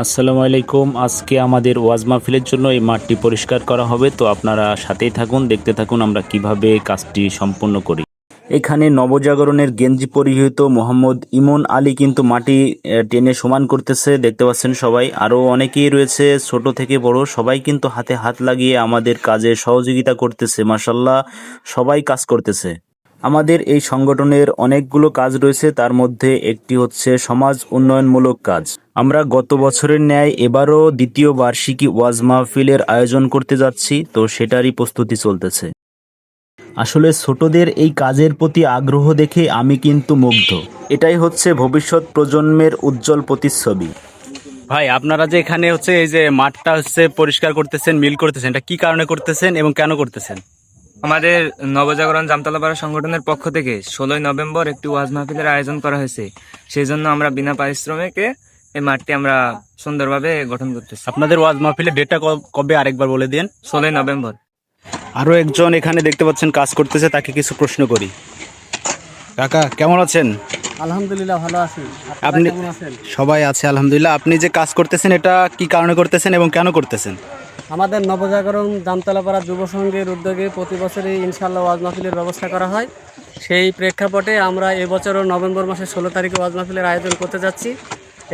আসসালামু আলাইকুম। আজকে আমাদের ওয়াজ মাহফিলের জন্য এই মাঠটি পরিষ্কার করা হবে। তো আপনারা সাথেই থাকুন, দেখতে থাকুন আমরা কীভাবে কাজটি সম্পূর্ণ করি। এখানে নবজাগরণের গেঞ্জি পরিহিত মোহাম্মদ ইমন আলী কিন্তু মাটি টেনে সমান করতেছে, দেখতে পাচ্ছেন সবাই। আরও অনেকেই রয়েছে, ছোট থেকে বড়, সবাই কিন্তু হাতে হাত লাগিয়ে আমাদের কাজে সহযোগিতা করতেছে মাসাল্লাহ সবাই কাজ করতেছে। আমাদের এই সংগঠনের অনেকগুলো কাজ রয়েছে, তার মধ্যে একটি হচ্ছে সমাজ উন্নয়নমূলক কাজ। আমরা গত বছরের ন্যায় এবারও দ্বিতীয় বার্ষিকী ওয়াজ মাহফিলের আয়োজন করতে যাচ্ছি, তো সেটারই প্রস্তুতি চলতেছে। আসলে ছোটদের এই কাজের প্রতি আগ্রহ দেখে আমি কিন্তু মুগ্ধ। এটাই হচ্ছে ভবিষ্যৎ প্রজন্মের উজ্জ্বল প্রতিচ্ছবি। ভাই, আপনারা যে এখানে হচ্ছে এই যে মাঠটা হচ্ছে পরিষ্কার করতেছেন, মিল করতেছেন, এটা কি কারণে করতেছেন এবং কেন করতেছেন? আমাদের নবজাগরণ জামতলাপাড়া সংগঠনের পক্ষ থেকে ষোলোই নভেম্বর একটি ওয়াজ মাহফিলের আয়োজন করা হয়েছে। সেই জন্য আমরা বিনা পারিশ্রমিকে এই মাঠটি আমরা সুন্দরভাবে গঠন করতেছি। আপনাদের ওয়াজ মাহফিলের ডেটটা কবে আরেকবার বলে দিন? ষোলোই নভেম্বর। আরও একজন এখানে দেখতে পাচ্ছেন কাজ করতেছে তাকে কিছু প্রশ্ন করি। কাকা কেমন আছেন? আলহামদুলিল্লাহ ভালো আছি। আপনি সবাই আছে আলহামদুলিল্লাহ। আপনি যে কাজ করতেছেন এটা কি কারণে করতেছেন এবং কেন করতেছেন? আমাদের নবজাগরণ জামতলাপাড়া যুব সংঘের উদ্যোগে প্রতি বছরই ইনশাল্লাহ ওয়াজ মাহফিলের ব্যবস্থা করা হয়। সেই প্রেক্ষাপটে আমরা এবছরও নভেম্বর মাসের ষোলো তারিখে ওয়াজ মাহফিলের আয়োজন করতে যাচ্ছি।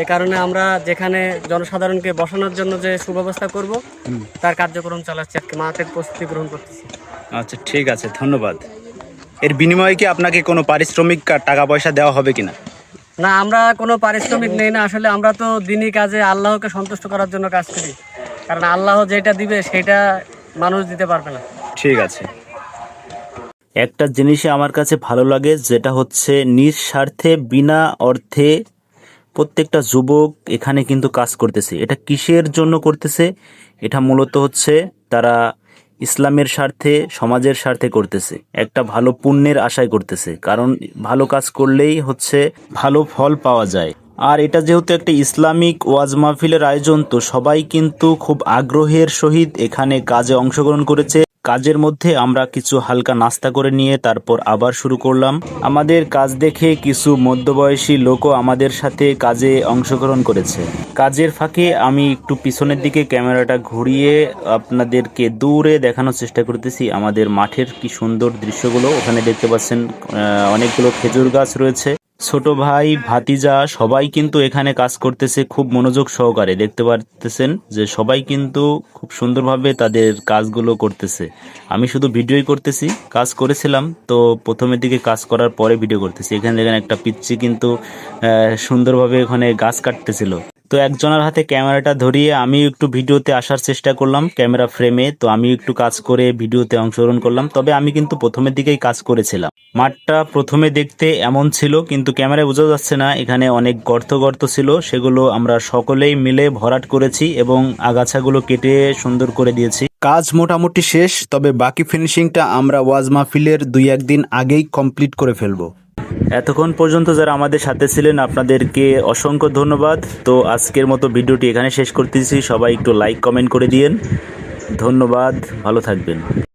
এ কারণে আমরা যেখানে জনসাধারণকে বসানোর জন্য যে সুব্যবস্থা করব তার কার্যক্রম চালাচ্ছি আজকে। মাঠের প্রস্তুতি গ্রহণ করতেছি। আচ্ছা ঠিক আছে ধন্যবাদ। এর বিনিময়ে কি আপনাকে কোনো পারিশ্রমিক টাকা পয়সা দেওয়া হবে কিনা? না আমরা কোনো পারিশ্রমিক নেই না। আসলে আমরা তো দিনই কাজে আল্লাহকে সন্তুষ্ট করার জন্য কাজ করি। কারণ আল্লাহ যেটা দিবে সেটা মানুষ দিতে পারবে না। ঠিক আছে। একটা জিনিসই আমার কাছে ভালো লাগে যেটা হচ্ছে নিঃস্বার্থে, বিনা অর্থে প্রত্যেকটা যুবক এখানে কিন্তু কাজ করতেছে। এটা কিসের জন্য করতেছে? এটা মূলত হচ্ছে তারা ইসলামের স্বার্থে, সমাজের স্বার্থে করতেছে। একটা ভালো পুণ্যের আশায় করতেছে। কারণ ভালো কাজ করলেই হচ্ছে ভালো ফল পাওয়া যায়। আর এটা যেহেতু একটা ইসলামিক ওয়াজ মাহফিলের আয়োজন, তো সবাই কিন্তু খুব আগ্রহের সহিত এখানে কাজে অংশগ্রহণ করেছে। কাজের মধ্যে আমরা কিছু হালকা নাস্তা করে নিয়ে তারপর আবার শুরু করলাম। আমাদের কাজ দেখে কিছু মধ্যবয়সী লোকও আমাদের সাথে কাজে অংশগ্রহণ করেছে। কাজের ফাঁকে আমি একটু পিছনের দিকে ক্যামেরাটা ঘুরিয়ে আপনাদেরকে দূরে দেখানোর চেষ্টা করতেছি। আমাদের মাঠের কি সুন্দর দৃশ্যগুলো, ওখানে দেখতে পাচ্ছেন অনেকগুলো খেজুর গাছ রয়েছে। ছোট ভাই, ভাতিজা, সবাই কিন্তু এখানে কাজ করতেছে খুব মনোযোগ সহকারে। দেখতে পারতেছেন যে সবাই কিন্তু খুব সুন্দরভাবে তাদের কাজগুলো করতেছে। আমি শুধু ভিডিওই করতেছি, কাজ করেছিলাম, তো প্রথমের দিকে কাজ করার পরে ভিডিও করতেছি। এখানে দেখেন একটা পিচ্ছি কিন্তু সুন্দরভাবে এখানে গাছ কাটতেছিল। তো একজনের হাতে ক্যামেরাটা ধরিয়ে আমি একটু ভিডিওতে আসার চেষ্টা করলাম ক্যামেরা ফ্রেমে, তো আমি একটু কাজ করে ভিডিওতে অংশগ্রহণ করলাম। তবে আমি কিন্তু প্রথমের দিকেই কাজ করেছিলাম। মাঠটা প্রথমে দেখতে এমন ছিল, কিন্তু ক্যামেরায় বোঝা যাচ্ছে না, এখানে অনেক গর্ত গর্ত ছিল, সেগুলো আমরা সকলেই মিলে ভরাট করেছি এবং আগাছাগুলো কেটে সুন্দর করে দিয়েছি। কাজ মোটামুটি শেষ, তবে বাকি ফিনিশিংটা আমরা ওয়াজ মাহফিলের দুই একদিন আগেই কমপ্লিট করে ফেলব। এতক্ষণ পর্যন্ত যারা আমাদের সাথে ছিলেন, আপনাদেরকে অসংখ্য ধন্যবাদ। তো আজকের মতো ভিডিওটি এখানে শেষ করতেছি। সবাই একটু লাইক কমেন্ট করে দিয়েন। ধন্যবাদ। ভালো থাকবেন।